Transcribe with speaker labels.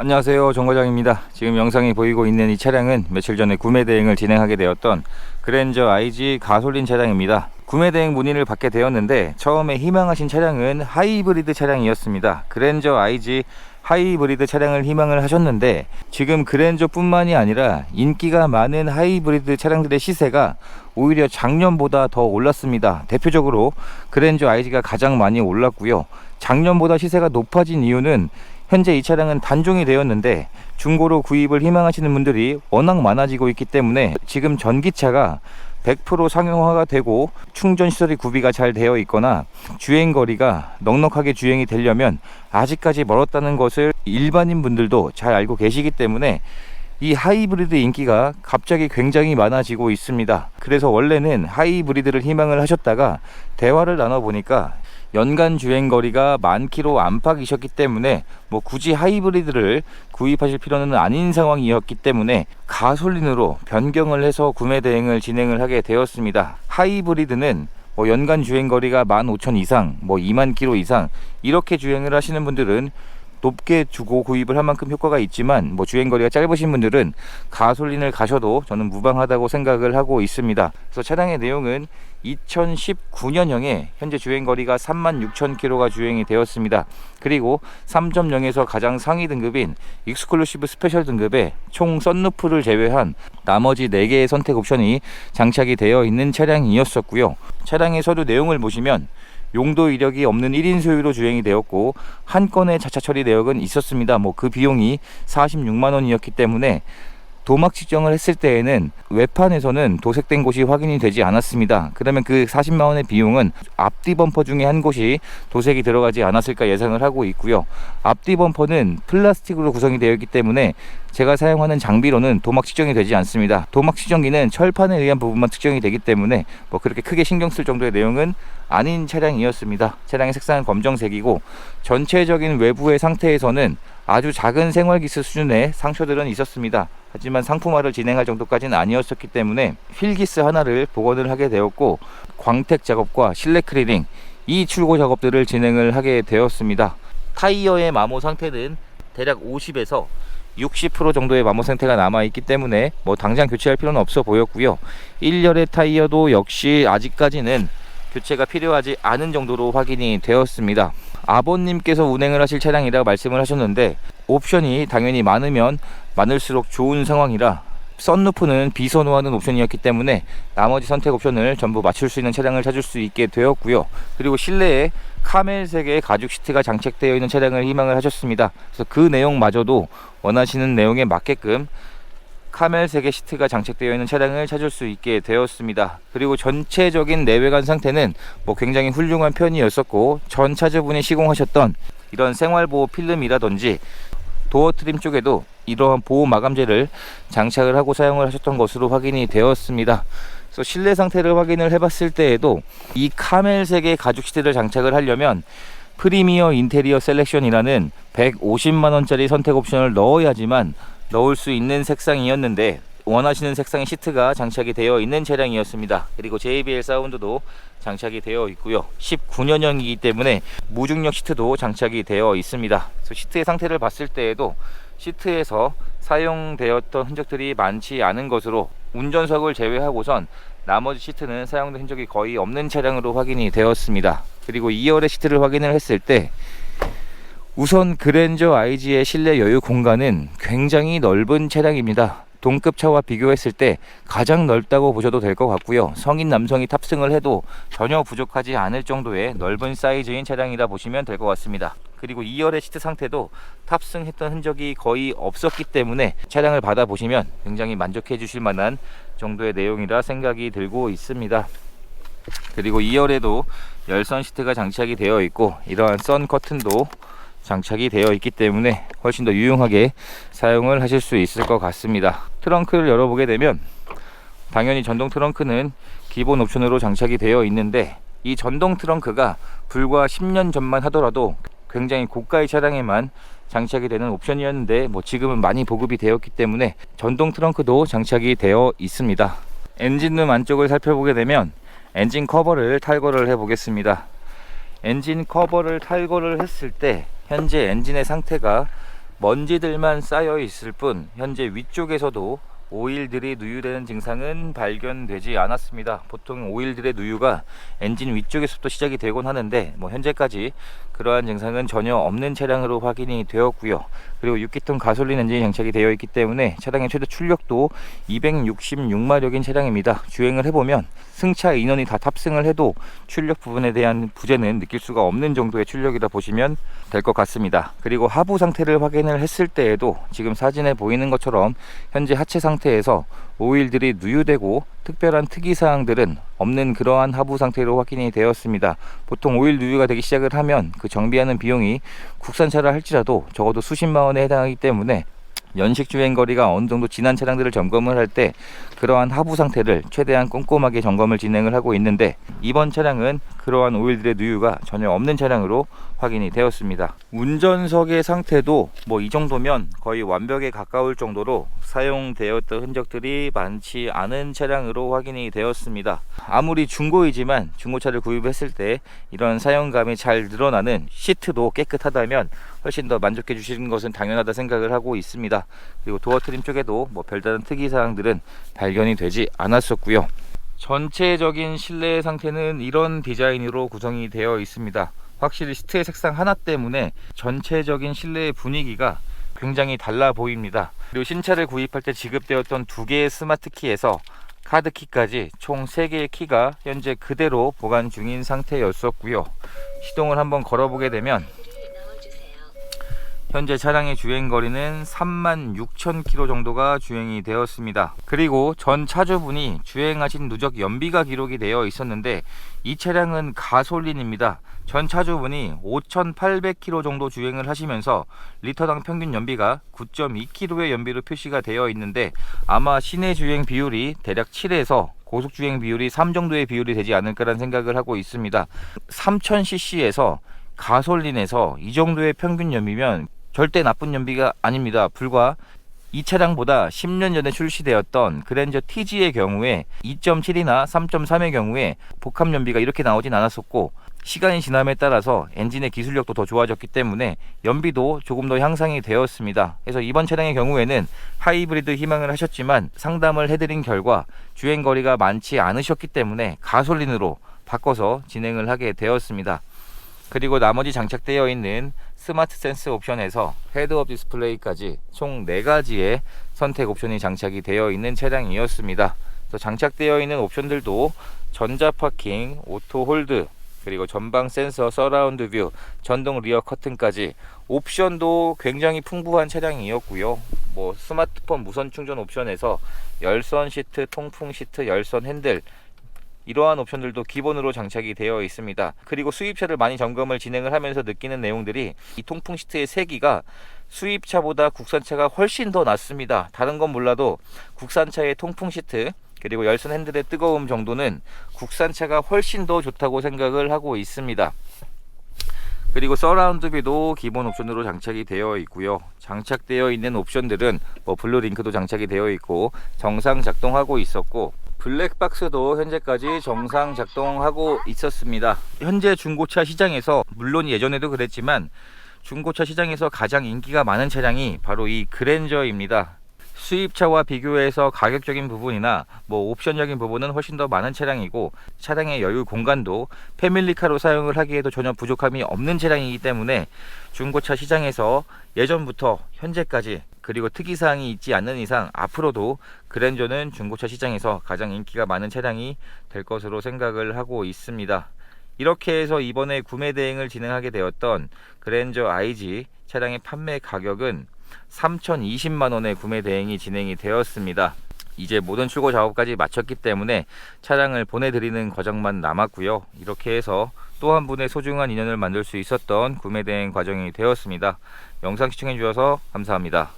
Speaker 1: 안녕하세요. 정과장입니다. 지금 영상이 보이고 있는 이 차량은 며칠 전에 구매 대행을 진행하게 되었던 그랜저 IG 가솔린 차량입니다. 구매 대행 문의를 받게 되었는데 처음에 희망하신 차량은 하이브리드 차량이었습니다. 그랜저 IG 하이브리드 차량을 희망을 하셨는데 지금 그랜저 뿐만이 아니라 인기가 많은 하이브리드 차량들의 시세가 오히려 작년보다 더 올랐습니다. 대표적으로 그랜저 IG가 가장 많이 올랐고요. 작년보다 시세가 높아진 이유는 현재 이 차량은 단종이 되었는데 중고로 구입을 희망하시는 분들이 워낙 많아지고 있기 때문에 지금 전기차가 100% 상용화가 되고 충전 시설이 구비가 잘 되어 있거나 주행 거리가 넉넉하게 주행이 되려면 아직까지 멀었다는 것을 일반인 분들도 잘 알고 계시기 때문에 이 하이브리드 인기가 갑자기 굉장히 많아지고 있습니다. 그래서 원래는 하이브리드를 희망을 하셨다가 대화를 나눠 보니까 연간 주행 거리가 만 킬로 안팎이셨기 때문에 뭐 굳이 하이브리드를 구입하실 필요는 아닌 상황이었기 때문에 가솔린으로 변경을 해서 구매 대행을 진행을 하게 되었습니다. 하이브리드는 뭐 연간 주행 거리가 15,000 이상, 뭐 2만 킬로 이상 이렇게 주행을 하시는 분들은 높게 주고 구입을 한 만큼 효과가 있지만 뭐 주행 거리가 짧으신 분들은 가솔린을 가셔도 저는 무방하다고 생각을 하고 있습니다. 그래서 차량의 내용은 2019년형에 현재 주행 거리가 36,000km가 주행이 되었습니다. 그리고 3.0에서 가장 상위 등급인 익스클루시브 스페셜 등급에 총 썬루프를 제외한 나머지 4개의 선택 옵션이 장착이 되어 있는 차량이었었고요. 차량의 서류 내용을 보시면 용도 이력이 없는 1인 소유로 주행이 되었고 한 건의 자차 처리 내역은 있었습니다. 뭐 그 비용이 46만 원이었기 때문에 도막 측정을 했을 때에는 외판에서는 도색된 곳이 확인이 되지 않았습니다. 그러면 그 40만 원의 비용은 앞뒤 범퍼 중에 한 곳이 도색이 들어가지 않았을까 예상을 하고 있고요. 앞뒤 범퍼는 플라스틱으로 구성이 되어 있기 때문에 제가 사용하는 장비로는 도막 측정이 되지 않습니다. 도막 측정기는 철판에 의한 부분만 측정이 되기 때문에 뭐 그렇게 크게 신경 쓸 정도의 내용은 아닌 차량이었습니다. 차량의 색상은 검정색이고 전체적인 외부의 상태에서는 아주 작은 생활기스 수준의 상처들은 있었습니다. 하지만 상품화를 진행할 정도까지는 아니었었기 때문에 휠기스 하나를 복원을 하게 되었고 광택 작업과 실내 클리닝 이 출고 작업들을 진행을 하게 되었습니다. 타이어의 마모 상태는 대략 50에서 60% 정도의 마모 상태가 남아 있기 때문에 뭐 당장 교체할 필요는 없어 보였고요. 1열의 타이어도 역시 아직까지는 교체가 필요하지 않은 정도로 확인이 되었습니다. 아버님께서 운행을 하실 차량이라고 말씀을 하셨는데 옵션이 당연히 많으면 많을수록 좋은 상황이라 썬루프는 비선호하는 옵션이었기 때문에 나머지 선택 옵션을 전부 맞출 수 있는 차량을 찾을 수 있게 되었고요. 그리고 실내에 카멜색의 가죽 시트가 장착되어 있는 차량을 희망을 하셨습니다. 그래서 그 내용마저도 원하시는 내용에 맞게끔 카멜색의 시트가 장착되어 있는 차량을 찾을 수 있게 되었습니다. 그리고 전체적인 내외관 상태는 뭐 굉장히 훌륭한 편이었었고 전 차주분이 시공하셨던 이런 생활보호 필름이라든지 도어 트림 쪽에도 이러한 보호 마감재를 장착을 하고 사용을 하셨던 것으로 확인이 되었습니다. 그래서 실내 상태를 확인을 해봤을 때에도 이 카멜색의 가죽 시트를 장착을 하려면 프리미어 인테리어 셀렉션이라는 150만 원짜리 선택 옵션을 넣어야지만 넣을 수 있는 색상이었는데 원하시는 색상의 시트가 장착이 되어 있는 차량이었습니다. 그리고 JBL 사운드도 장착이 되어 있고요. 19년형이기 때문에 무중력 시트도 장착이 되어 있습니다. 그래서 시트의 상태를 봤을 때에도 시트에서 사용되었던 흔적들이 많지 않은 것으로 운전석을 제외하고선 나머지 시트는 사용된 흔적이 거의 없는 차량으로 확인이 되었습니다. 그리고 2열의 시트를 확인을 했을 때 우선 그랜저 IG의 실내 여유 공간은 굉장히 넓은 차량입니다. 동급 차와 비교했을 때 가장 넓다고 보셔도 될 것 같고요. 성인 남성이 탑승을 해도 전혀 부족하지 않을 정도의 넓은 사이즈인 차량이라 보시면 될 것 같습니다. 그리고 2열의 시트 상태도 탑승했던 흔적이 거의 없었기 때문에 차량을 받아보시면 굉장히 만족해 주실 만한 정도의 내용이라 생각이 들고 있습니다. 그리고 2열에도 열선 시트가 장착이 되어 있고 이러한 선 커튼도 장착이 되어 있기 때문에 훨씬 더 유용하게 사용을 하실 수 있을 것 같습니다. 트렁크를 열어보게 되면 당연히 전동 트렁크는 기본 옵션으로 장착이 되어 있는데 이 전동 트렁크가 불과 10년 전만 하더라도 굉장히 고가의 차량에만 장착이 되는 옵션이었는데 뭐 지금은 많이 보급이 되었기 때문에 전동 트렁크도 장착이 되어 있습니다. 엔진룸 안쪽을 살펴보게 되면 엔진 커버를 탈거를 해 보겠습니다. 엔진 커버를 탈거를 했을 때 현재 엔진의 상태가 먼지들만 쌓여 있을 뿐 현재 위쪽에서도 오일들이 누유되는 증상은 발견되지 않았습니다. 보통 오일들의 누유가 엔진 위쪽에서부터 시작이 되곤 하는데 뭐 현재까지 그러한 증상은 전혀 없는 차량으로 확인이 되었고요. 그리고 6기통 가솔린 엔진이 장착이 되어 있기 때문에 차량의 최대 출력도 266마력인 차량입니다. 주행을 해보면 승차 인원이 다 탑승을 해도 출력 부분에 대한 부재는 느낄 수가 없는 정도의 출력이라 보시면 될 것 같습니다. 그리고 하부 상태를 확인을 했을 때에도 지금 사진에 보이는 것처럼 현재 하체 상태에서 오일들이 누유되고 특별한 특이 사항들은 없는 그러한 하부 상태로 확인이 되었습니다. 보통 오일 누유가 되기 시작을 하면 그 정비하는 비용이 국산차라 할지라도 적어도 수십만 원에 해당하기 때문에 연식 주행 거리가 어느 정도 지난 차량들을 점검을 할 때 그러한 하부 상태를 최대한 꼼꼼하게 점검을 진행을 하고 있는데 이번 차량은 그러한 오일들의 누유가 전혀 없는 차량으로 확인이 되었습니다. 운전석의 상태도 뭐 이 정도면 거의 완벽에 가까울 정도로 사용되었던 흔적들이 많지 않은 차량으로 확인이 되었습니다. 아무리 중고이지만 중고차를 구입했을 때 이런 사용감이 잘 늘어나는 시트도 깨끗하다면 훨씬 더 만족해 주시는 것은 당연하다 생각을 하고 있습니다. 그리고 도어 트림 쪽에도 뭐 별다른 특이 사항들은 발견이 되지 않았었고요. 전체적인 실내 상태는 이런 디자인으로 구성이 되어 있습니다. 확실히 시트의 색상 하나 때문에 전체적인 실내의 분위기가 굉장히 달라 보입니다. 그리고 신차를 구입할 때 지급되었던 두 개의 스마트 키에서 카드 키까지 총 3개의 키가 현재 그대로 보관 중인 상태였었고요. 시동을 한번 걸어보게 되면 현재 차량의 주행 거리는 3만 6천 킬로 정도가 주행이 되었습니다. 그리고 전 차주분이 주행하신 누적 연비가 기록이 되어 있었는데 이 차량은 가솔린입니다. 전 차주분이 5,800km 정도 주행을 하시면서 리터당 평균 연비가 9.2km의 연비로 표시가 되어 있는데 아마 시내 주행 비율이 대략 7에서 고속 주행 비율이 3 정도의 비율이 되지 않을까라는 생각을 하고 있습니다. 3000cc에서 가솔린에서 이 정도의 평균 연비면 절대 나쁜 연비가 아닙니다. 불과 이 차량보다 10년 전에 출시되었던 그랜저 TG의 경우에 2.7이나 3.3의 경우에 복합 연비가 이렇게 나오진 않았었고 시간이 지남에 따라서 엔진의 기술력도 더 좋아졌기 때문에 연비도 조금 더 향상이 되었습니다. 그래서 이번 차량의 경우에는 하이브리드 희망을 하셨지만 상담을 해드린 결과 주행 거리가 많지 않으셨기 때문에 가솔린으로 바꿔서 진행을 하게 되었습니다. 그리고 나머지 장착되어 있는 스마트 센스 옵션에서 헤드업 디스플레이까지 총 4가지의 선택 옵션이 장착이 되어 있는 차량이었습니다. 장착되어 있는 옵션들도 전자 파킹, 오토 홀드, 그리고 전방 센서, 서라운드 뷰, 전동 리어 커튼까지 옵션도 굉장히 풍부한 차량이었고요. 뭐 스마트폰 무선 충전 옵션에서 열선 시트, 통풍 시트, 열선 핸들 이러한 옵션들도 기본으로 장착이 되어 있습니다. 그리고 수입차를 많이 점검을 진행을 하면서 느끼는 내용들이 이 통풍 시트의 세기가 수입차보다 국산차가 훨씬 더 낫습니다. 다른 건 몰라도 국산차의 통풍 시트 그리고 열선 핸들의 뜨거움 정도는 국산차가 훨씬 더 좋다고 생각을 하고 있습니다. 그리고 서라운드 뷰도 기본 옵션으로 장착이 되어 있고요. 장착되어 있는 옵션들은 뭐 블루 링크도 장착이 되어 있고 정상 작동하고 있었고 블랙박스도 현재까지 정상 작동하고 있었습니다. 현재 중고차 시장에서 물론 예전에도 그랬지만 중고차 시장에서 가장 인기가 많은 차량이 바로 이 그랜저입니다. 수입차와 비교해서 가격적인 부분이나 뭐 옵션적인 부분은 훨씬 더 많은 차량이고 차량의 여유 공간도 패밀리카로 사용을 하기에도 전혀 부족함이 없는 차량이기 때문에 중고차 시장에서 예전부터 현재까지 그리고 특이사항이 있지 않는 이상 앞으로도 그랜저는 중고차 시장에서 가장 인기가 많은 차량이 될 것으로 생각을 하고 있습니다. 이렇게 해서 이번에 구매 대행을 진행하게 되었던 그랜저 IG 차량의 판매 가격은 3,020만 원의 구매 대행이 진행이 되었습니다. 이제 모든 출고 작업까지 마쳤기 때문에 차량을 보내드리는 과정만 남았고요. 이렇게 해서 또 한 분의 소중한 인연을 만들 수 있었던 구매 대행 과정이 되었습니다. 영상 시청해 주셔서 감사합니다.